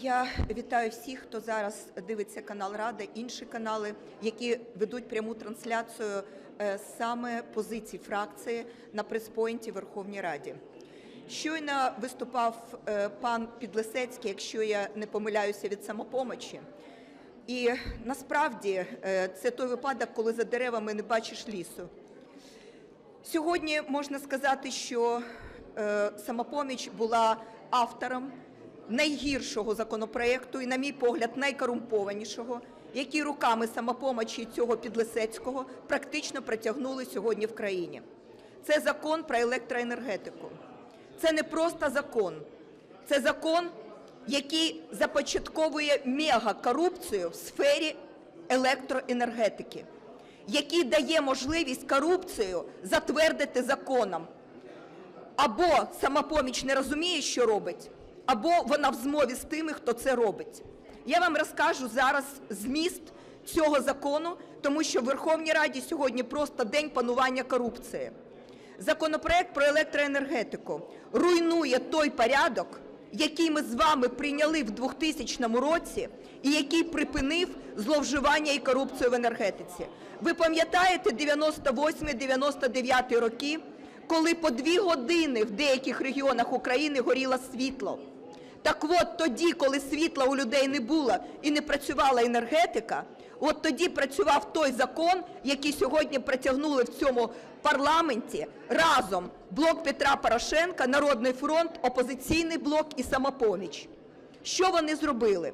Я вітаю всіх, хто зараз дивиться канал Рада, інші канали, які ведуть пряму трансляцію е, саме позицій фракції на прес-пойнті Верховній Раді. Щойно виступав е, пан Підлисецький, якщо я не помиляюся від самопомочі. І насправді е, це той випадок, коли за деревами не бачиш лісу. Сьогодні можна сказати, що самопоміч була автором найгіршого законопроекту і, на мій погляд, найкорумпованішого, який руками самопомочі цього Підлисецького практично протягнули сьогодні в країні. Це закон про електроенергетику. Це не просто закон, це закон, який започатковує мегакорупцію в сфері електроенергетики який дає можливість корупцію затвердити законом. Або самопоміч не розуміє, що робить, або вона в змові з тими, хто це робить. Я вам розкажу зараз зміст цього закону, тому що в Верховній Раді сьогодні просто день панування корупції. Законопроект про електроенергетику руйнує той порядок, який ми з вами прийняли в 2000 році і який припинив зловживання і корупцію в енергетиці. Ви пам'ятаєте 98-99 роки, коли по дві години в деяких регіонах України горіло світло? Так от тоді, коли світла у людей не було і не працювала енергетика, от тоді працював той закон, який сьогодні протягнули в цьому парламенті разом блок Петра Порошенка, Народний фронт, опозиційний блок і самопоміч. Що вони зробили?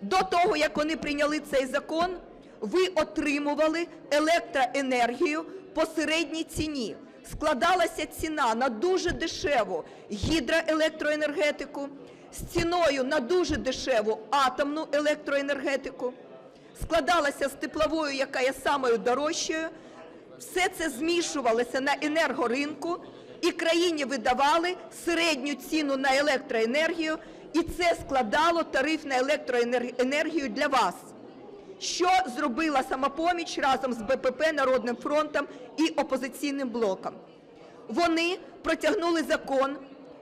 До того, як вони прийняли цей закон, ви отримували електроенергію по середній ціні. Складалася ціна на дуже дешеву гідроелектроенергетику, з ціною на дуже дешеву атомну електроенергетику, складалася з тепловою, яка є самою дорожчою. Все це змішувалося на енергоринку, і країні видавали середню ціну на електроенергію, і це складало тариф на електроенергію для вас. Що зробила самопоміч разом з БПП, Народним фронтом і опозиційним блоком? Вони протягнули закон,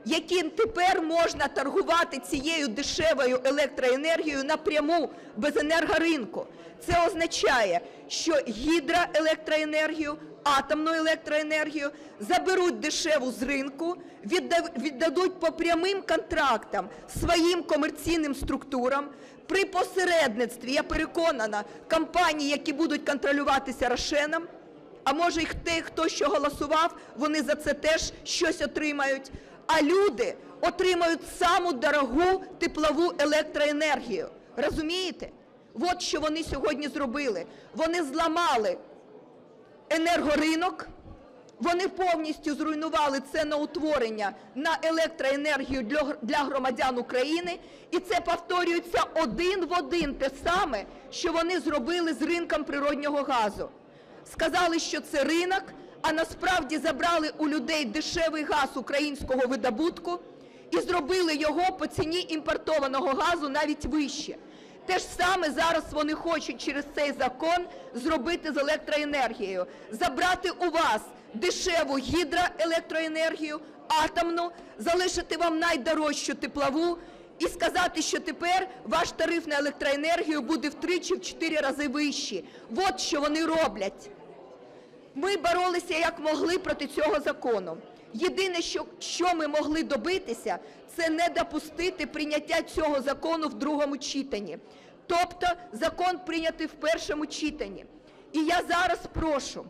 яким тепер можна торгувати цією дешевою електроенергією напряму без енергоринку. Це означає, що гідроелектроенергію, атомну електроенергію заберуть дешеву з ринку, віддадуть по прямим контрактам своїм комерційним структурам. При посередництві, я переконана, компанії, які будуть контролюватися Рошеном, а може й те, хто що голосував, вони за це теж щось отримають. А люди отримають саму дорогу теплову електроенергію. Розумієте? От що вони сьогодні зробили. Вони зламали енергоринок, вони повністю зруйнували ціноутворення на електроенергію для громадян України, і це повторюється один в один те саме, що вони зробили з ринком природнього газу. Сказали, що це ринок, а насправді забрали у людей дешевий газ українського видобутку і зробили його по ціні імпортованого газу навіть вище. Те ж саме зараз вони хочуть через цей закон зробити з електроенергією, забрати у вас дешеву гідроелектроенергію, атомну, залишити вам найдорожчу теплову і сказати, що тепер ваш тариф на електроенергію буде втричі, в чотири рази вищий. От що вони роблять. Ми боролися як могли проти цього закону. Єдине, що, що ми могли добитися, це не допустити прийняття цього закону в другому читанні. Тобто закон прийнятий в першому читанні. І я зараз прошу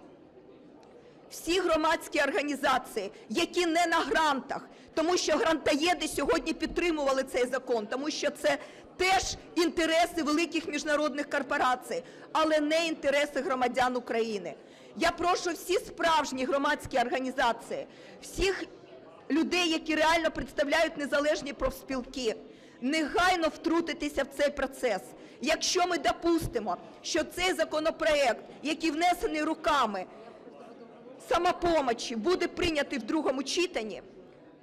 всі громадські організації, які не на грантах, тому що грантоєди сьогодні підтримували цей закон, тому що це теж інтереси великих міжнародних корпорацій, але не інтереси громадян України. Я прошу всі справжні громадські організації, всіх людей, які реально представляють незалежні профспілки, негайно втрутитися в цей процес. Якщо ми допустимо, що цей законопроект, який внесений руками самопомочі буде прийнятий в другому читанні,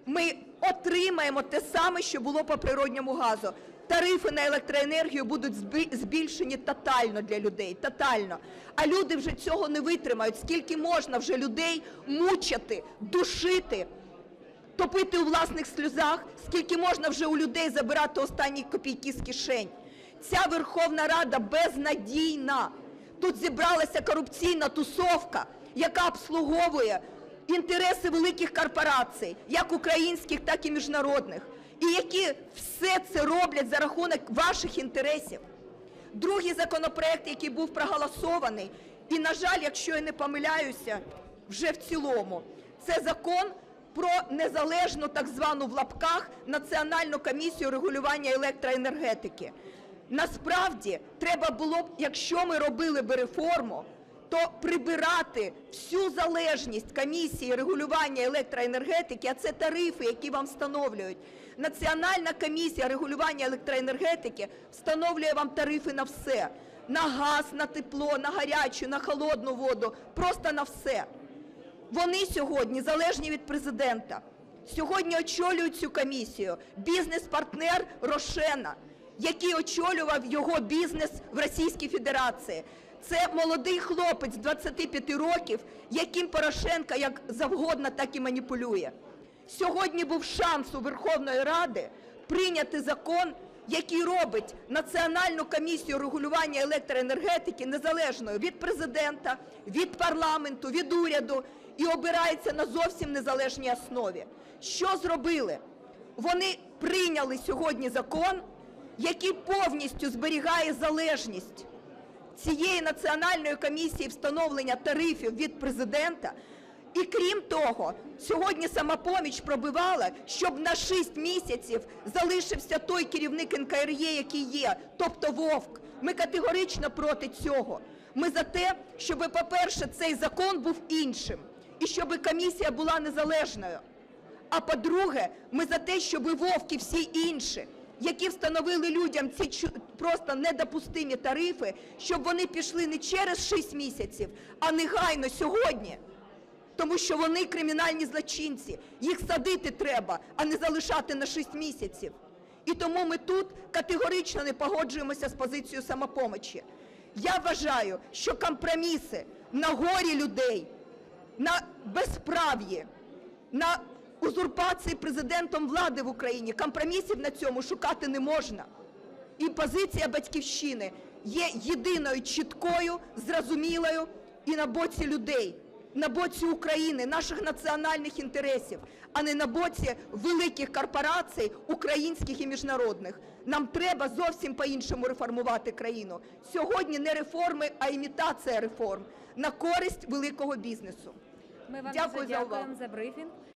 ми отримаємо те саме, що було по природньому газу. Тарифи на електроенергію будуть збільшені тотально для людей. Тотально. А люди вже цього не витримають. Скільки можна вже людей мучити, душити топити у власних сльозах, скільки можна вже у людей забирати останні копійки з кишень. Ця Верховна Рада безнадійна. Тут зібралася корупційна тусовка, яка обслуговує інтереси великих корпорацій, як українських, так і міжнародних, і які все це роблять за рахунок ваших інтересів. Другий законопроект, який був проголосований, і, на жаль, якщо я не помиляюся, вже в цілому, це закон про незалежну так звану в лапках Національну комісію регулювання електроенергетики. Насправді, треба було б, якщо ми робили би реформу, то прибирати всю залежність комісії регулювання електроенергетики, а це тарифи, які вам встановлюють. Національна комісія регулювання електроенергетики встановлює вам тарифи на все: на газ, на тепло, на гарячу, на холодну воду, просто на все. Вони сьогодні залежні від президента. Сьогодні очолюють цю комісію бізнес-партнер Рошена, який очолював його бізнес в Російській Федерації. Це молодий хлопець 25 років, яким Порошенко як завгодно так і маніпулює. Сьогодні був шанс у Верховної Ради прийняти закон, який робить Національну комісію регулювання електроенергетики незалежною від президента, від парламенту, від уряду і обирається на зовсім незалежній основі. Що зробили? Вони прийняли сьогодні закон, який повністю зберігає залежність цієї національної комісії встановлення тарифів від президента. І крім того, сьогодні самопоміч пробивала, щоб на 6 місяців залишився той керівник НКРЄ, який є, тобто Вовк. Ми категорично проти цього. Ми за те, щоб, по-перше, цей закон був іншим, і щоб комісія була незалежною. А по-друге, ми за те, щоб Вовк і всі інші, які встановили людям ці просто недопустимі тарифи, щоб вони пішли не через 6 місяців, а негайно сьогодні. Тому що вони кримінальні злочинці. Їх садити треба, а не залишати на 6 місяців. І тому ми тут категорично не погоджуємося з позицією самопомочі. Я вважаю, що компроміси на горі людей, на безправ'ї, на узурпації президентом влади в Україні компромісів на цьому шукати не можна. І позиція батьківщини є єдиною чіткою, зрозумілою і на боці людей, на боці України, наших національних інтересів, а не на боці великих корпорацій, українських і міжнародних. Нам треба зовсім по-іншому реформувати країну. Сьогодні не реформи, а імітація реформ на користь великого бізнесу. Ми вам Дякую за дякуємо увагу. за брифінг.